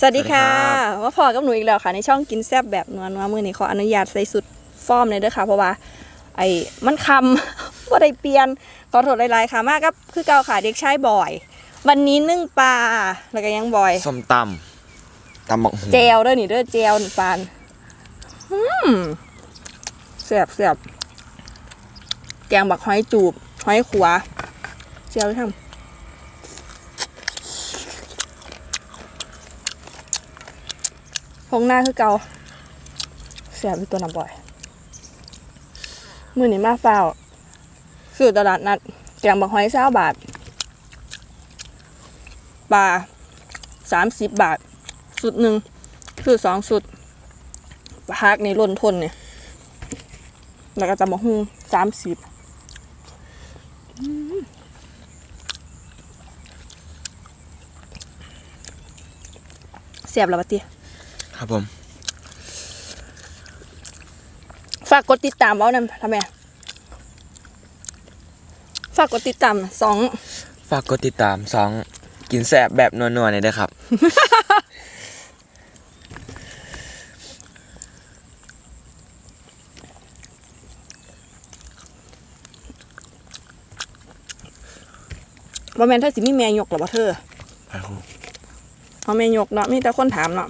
สวัสดีค่ะสวัสดีครับว่าพอกับหนูอีกแล้วค่ะ ในช่องกินแซบแบบนัวนัวมือนี้ขออนุญาตใส่สุดฟอร์มเลยเด้อค่ะ เพราะว่า ไอ้มันคำว่าได้เปลี่ยนขอโทษหลายๆค่ะมากครับคือเก่าค่ะเด็กชายบอย วันนี้นึ่งปลาแล้วก็ยังบอยส้มตำตำบักหุ่งเจลเด้อนี่เด้อเจลนี่ปานอืมแซ่บแซ่บแกงบักหอยจูบหอยขัวเจลทำ งหน้าคือเกาแซ่บเป็นตัวน้ำบ่อย มือนี้มาฝ้าวซื้อตลาดนัดแกงบักหอยเศร้าบาทปลาสามสิบบาท สุดหนึ่งคือสองสุดพักนี่ล้นทนเนี่ย แล้วก็จะมาหุงสามสิบเสียบแล้วปะเตี้ย ครับผม ฝากกดติดตามเอานำทำไมฝากกดติดตามสอง ฝากกดติดตามสองกินแสบแบบนัวๆเนี่อยเด้อครับว่าแมนถ้าสิมีแม่ยกหรอวะเธอไปครูเอาแม่ยกเนาะมีแต่คนถามเนาะ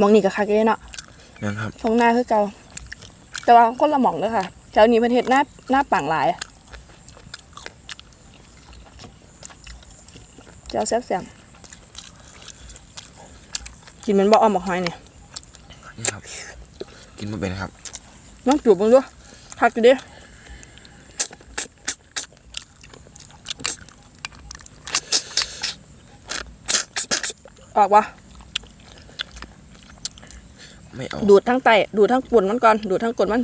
มองนี่ก็คักเลยเนาะนั่นครับทงหน้าคือเก่าแต่ว่าคนละหมองเด้อค่ะแถวนี้ประเทศหน้าหน้าปังหลายเจ้าแซ่บๆกินเหมันบ่ออมบอกหอยเนี่ยนี่ครับ กินมาเป็นครับน้องจูบมึงด้วยพักอยู่ดิออกวะ ไม่เอาดูดทั้งไตดูดทั้งกลนมันก่อน ดูดทั้งกลนมัน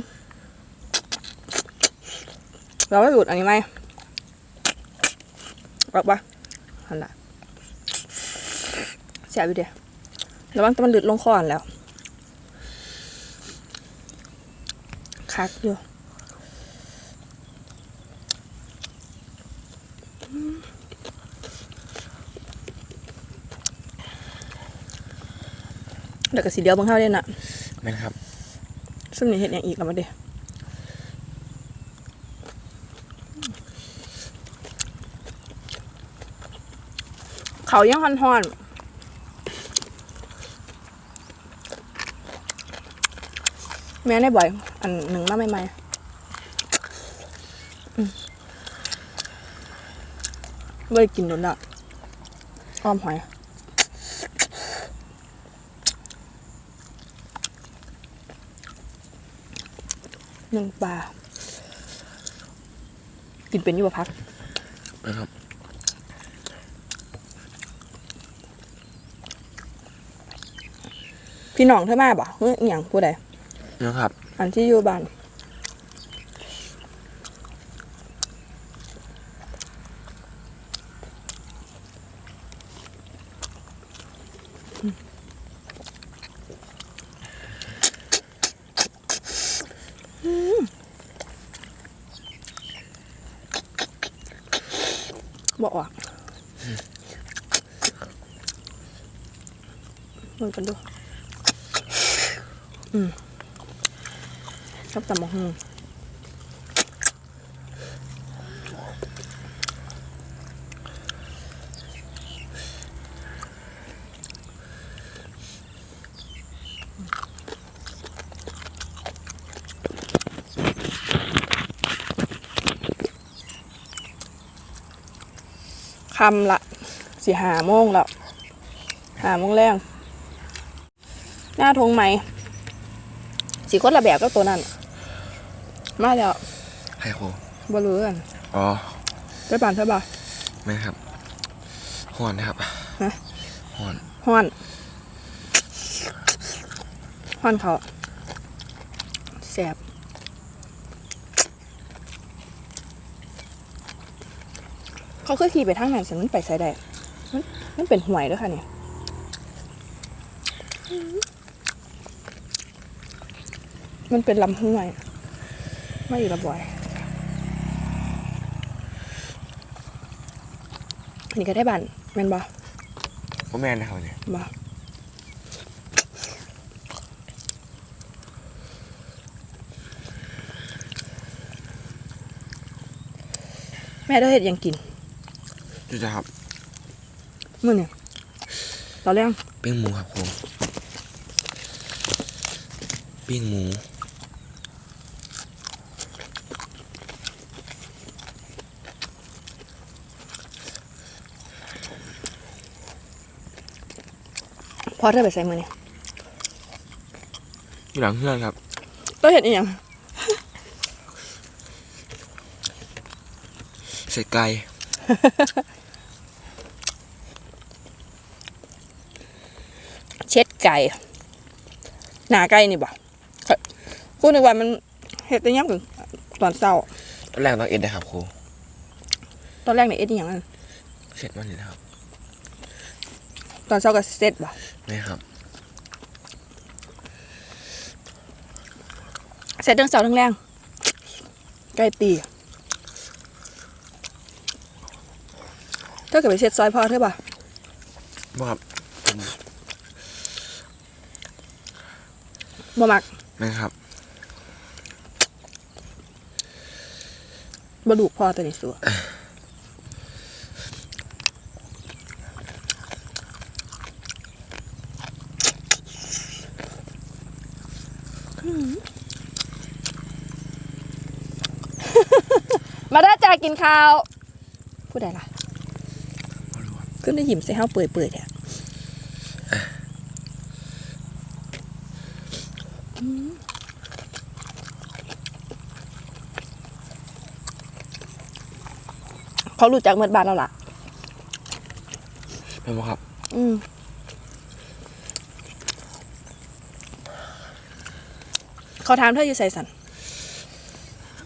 เราไม่ดูดอันนี้ไหมออกปะหันละเสียบอยู่เดียวระวังแตะมันหลุดลงคอนแล้วคักอยู่ เดี๋ยวก็สีเดียวเบางเท่าเด่นอะแม่นครับซึ่งนี่เห็นอย่างอีกแล้วมาเด้เขายังฮอนๆแม่ได้บ่อย อันหนึ่งมาใหม่ๆอืมไม่ได้กินโดนละอ้อมหอย หนึ่งปลากินเป็นอยู่บ่พักนะครับพี่น้องเธอมาบ่เฮ้ยอหย่างผู้ใดนะครับ อันที่อยู่บ้านอืม บอกอะมันกันดู อืมชอบตำมะฮุ่ง คำละสิหาโมงแล้วหาโมงแรงหน้าทงไหมสีคนละแบบก็ตัวนั้นมาแล้วให้ครูบรู้กันอ๋อไปป่านใช่ป่ะแม่นครับห่อนนะครับฮะห่อนฮ้อนฮ้อนเขาแสบ เขาเคยขี่ไปทางไหนฉันมันไปใส่ได้มันมันเป็นห่วยด้วยค่ะเนี่ยมันเป็นลำห้วยไม่อีกระบอยอันนี้ก็ได้บันแม่นบ่พ่อแม่นนะครับเนี่ยบ่แม่ได้เห็ดหยังกิน จุจะครับมื้อเนี่ยตอนแรกปิ้งหมูครับผมปิ้งหมูพอเธอไปใส่มือเนี่ยอยู่หลังเพื่อนครับต้องเห็ดอีหยังใส่ไก่ เช็ด ไก่ หนาไก่นี่บ่พูดในวันมันเห็ดได้ยังถึงตอนเศร้า ตอนแรกต้องเอ็ดนะครับครูตอนแรกเนี่ยเอ็ดอหย่างนั้นเสร็จมันนี่นะครับตอนเช้าก็เสร็จบ่นี่ครับเสร็จทั้งเช้าทั้งแรงไก่ปีเธอเกิดไปเช็ดซอยพ่อเธอบ่บ่ครับผม บ่มักนี่ครับบ่ดูกพ่อตัวนี้สัวอืมมาได้จากกินข้าว พูดได้ล่ะบ่รู้ครับขึ้นได้หยิมใส่ห้าเปื่อยเปื่อยๆแท้อืม เขารู้จักเมื่อบานแล้วล่ะเป็นบ่ครับ อืมเขาถามเธออยู่ใส่สัน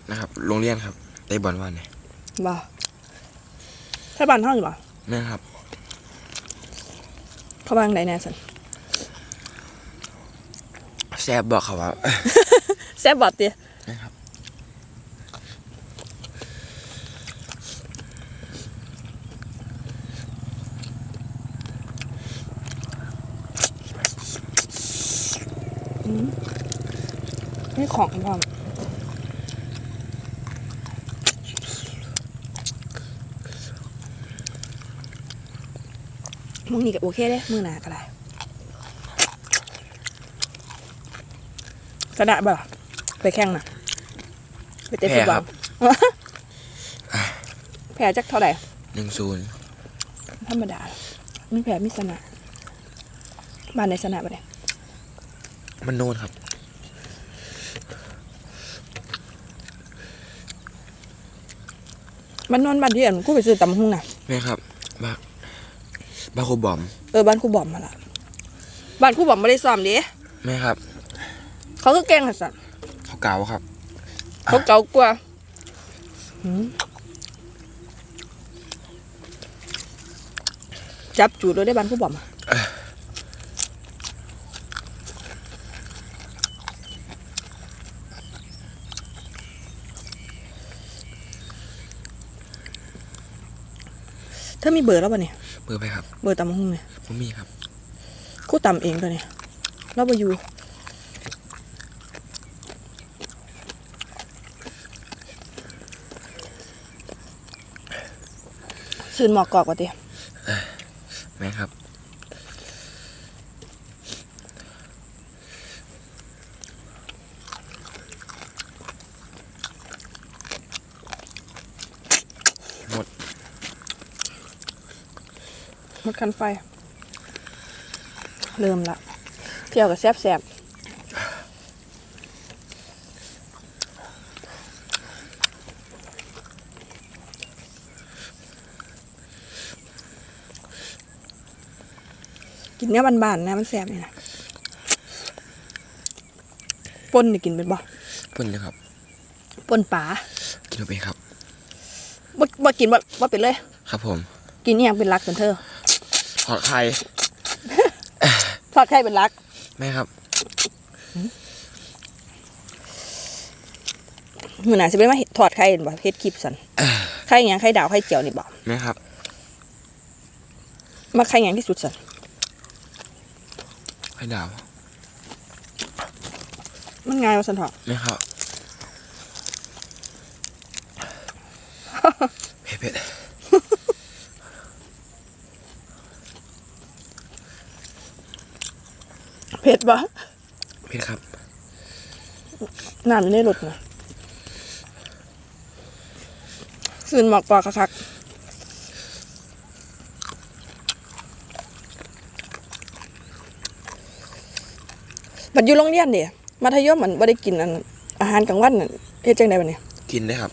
นะครับ โรงเรียนครับเตะบอลวันเนี่ยบ่ถ้าบ้านห้องอยู่บ่นี่ครับ เขาบ้างไหนแน่สันแซบบอกเขาว่า แซ่บบอดเตีย นะครับนี่ของพร้อมมึงนี่ก็โอเคเด้มือหนาก็ได้กระดาษบ่ล่ะไปแข่งน่ะ ไปเตะฟุตบอลแพ้จักเท่าไหร่หนึ่งศูนย์ธรรมดาไม่แพ้มิสนะบ้านในสนามบ่ได้มันโน่นครับ มันนอนบ้านที่อื่นกูไปซื้อตำบักหุ่งน่ะนี่ครับบ้าบ้าครูบอม เออบ้านครูบอมมาละบ้านครูบอมไม่ได้ซ้อมเดิแม่ครับ เขาก็แกล้งหัสันเขาเก่าครับ เขาเก่ากว่าหืมจับจูดเลยได้บ้านครูบอมอะ เธอมีเบอร์แล้วป่ะเนี่ยเบอร์ไปครับเบอร์ตำบักหุ่งเนี่ยผมมีครับคู่ตำเองตัวเนี่ยเราไปอยู่ซื้อหมอกกอกว่าติแม่ครับ หมดคันไฟ เริ่มละเที่ยวกับแซบแซบกินเนี้ยบานๆนะมันแซบนี่นะปนนี่กินเป็นบ่เพิ่นเลยครับปนป่ากินเอาไปครับ บ่บ่กินบ่บ่เป็นเลย ครับผม กินนี่ยังเป็นรักกันเธอ ทอดไข่ทอดไข่เป็นรัก แม่ครับมื้อหน้าสิเป็นมาเฮ็ดทอดไข่บ่เฮ็ดคลิปซั่นไข่หยังไข่ดาวไข่เจียวนี่บ่แม่ครับ มาไข่หยังที่สุดซั่นไข่ดาว มันง่ายว่าซั่นเถอะแม่ครับเผ็ด เผ็ดเผ็ดบ่เผ็ดครับน้ำอยู่ในรถนะคืนหมอกปอกคักๆบัดอยู่โรงเรียนเดิมัธยมมันบ่ได้กินอันอาหารกลางวันน่ะเฮ็ดจังได๋บัดนี้กินได้ครับ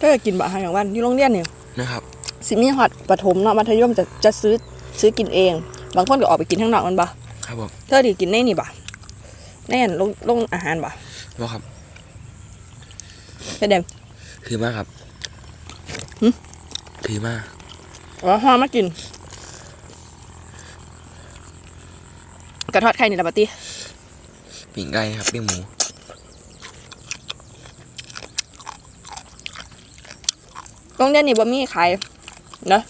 ถ้าเกิดกินบ่อาหารกลางวันอยู่โรงเรียนนี่นะครับสิมีฮอดประถมเนาะมัธยมจะจะซื้อซื้อกินเอง บางคนก็ออกไปกินข้างนอกมันบ่ ครับผมเธอดิกินในนี่บ่ในอันโรงโรงอาหารบ่ว่าครับเป็นแดงถือมากครับหึถือมากอ๋อฮอมากิน กระทอดไข่นี่ละปะติปิ้งไก่ครับปิ้งหมูโรงเรียนนี่บ่มีขายเนอะ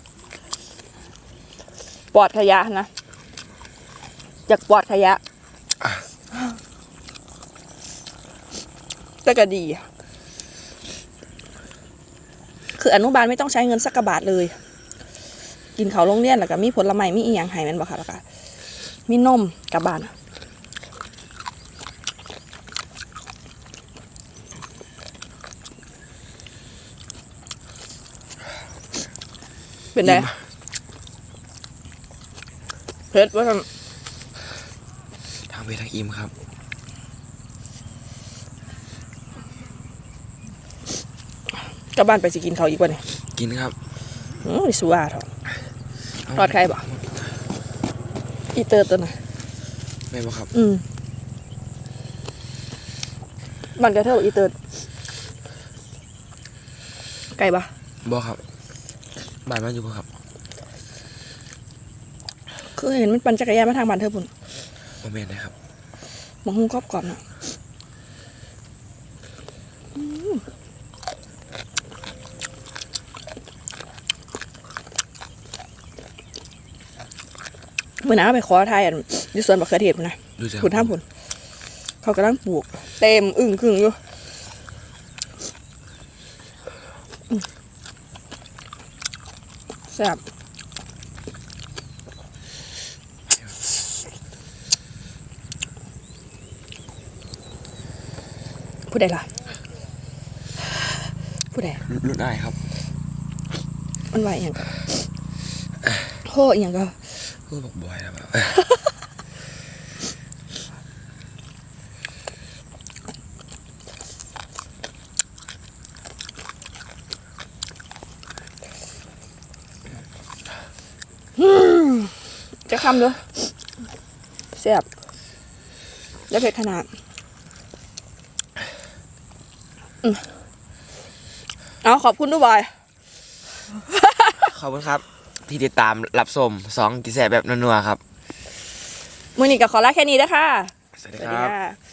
ปลอดขยะนะ จากปลอดขยะ แต่ก็ดี คืออนุบาลไม่ต้องใช้เงินสักกะบาทเลย กินเขาวโรงเรียนแล้วก็มีผลไม้มีอีหยังให้แมันบ่ค่ะแล้วก็มีนมกลับบ้านเป็นไงอิ่มเผ็ดว่า ททางเวทางอิ่มครับำกลับบ้านไปสิกินเขาวอีกว่าเนี่ยกินครับอือสัวทอดทอดไข่บ่อีเตอร์ตัวน่ะแม่บอกครับอืมมันกระเท่าอีเตอร์ไก่ปะบอกครับบ้านมันอยู่บ่ครับคือเห็นมันปั่นจักรยานมาทางบ้านเธอพุ่นโมเมนต์นะครับ มองหุ้งกรอบกรอบๆน่ะอืมเมื่อหน้าไปขอทายอันอยูสวนบักเขือเทศพุ่นนะดูสิครับผุนท่ามผุนเขากำลังปลูก เต็มอึ่งครึ่งอยู่อืมแซ่บ ใดล่ะ ผู้ใดรุ่นอายครับ มันว่าอหย่างก็โหอหย่างก็ก็บอกบอยแล้วแบบจะคำเด้อแซ่บแล้วเผ็ดขนาดอืมเอา ขอบคุณด้วยบอยขอบคุณครับ ที่ติดตามรับชมสองกินแสบแบบนัวๆครับ มือนี้ก็ขอลาแค่นี้นะคะสวัสดีครับค่ะ